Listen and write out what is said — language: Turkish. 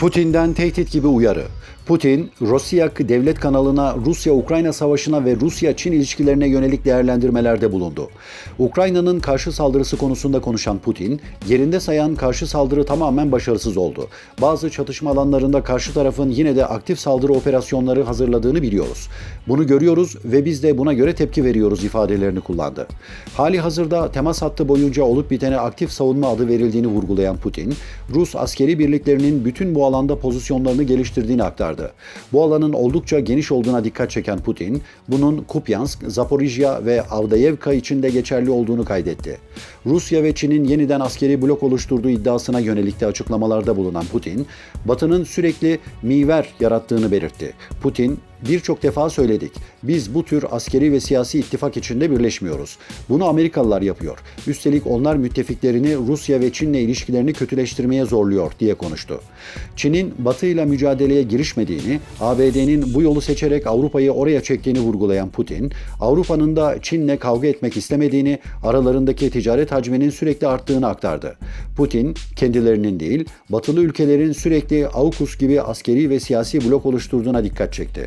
Putin'den tehdit gibi uyarı. Putin, Rosyak devlet kanalına Rusya-Ukrayna savaşına ve Rusya-Çin ilişkilerine yönelik değerlendirmelerde bulundu. Ukrayna'nın karşı saldırısı konusunda konuşan Putin, yerinde sayan karşı saldırı tamamen başarısız oldu. Bazı çatışma alanlarında karşı tarafın yine de aktif saldırı operasyonları hazırladığını biliyoruz. Bunu görüyoruz ve biz de buna göre tepki veriyoruz ifadelerini kullandı. Hali hazırda temas hattı boyunca olup bitene aktif savunma adı verildiğini vurgulayan Putin, Rus askeri birliklerinin bütün bu alanda pozisyonlarını geliştirdiğini aktardı. Bu alanın oldukça geniş olduğuna dikkat çeken Putin, bunun Kupyansk, Zaporijya ve Avdayevka için de geçerli olduğunu kaydetti. Rusya ve Çin'in yeniden askeri blok oluşturduğu iddiasına yönelik de açıklamalarda bulunan Putin, Batı'nın sürekli miver yarattığını belirtti. Putin, Birçok defa söyledik. Biz bu tür askeri ve siyasi ittifak içinde birleşmiyoruz. Bunu Amerikalılar yapıyor. Üstelik onlar müttefiklerini Rusya ve Çin'le ilişkilerini kötüleştirmeye zorluyor diye konuştu. Çin'in Batı ile mücadeleye girişmediğini, ABD'nin bu yolu seçerek Avrupa'yı oraya çektiğini vurgulayan Putin, Avrupa'nın da Çin'le kavga etmek istemediğini, aralarındaki ticaret hacminin sürekli arttığını aktardı. Putin, kendilerinin değil, batılı ülkelerin sürekli AUKUS gibi askeri ve siyasi blok oluşturduğuna dikkat çekti.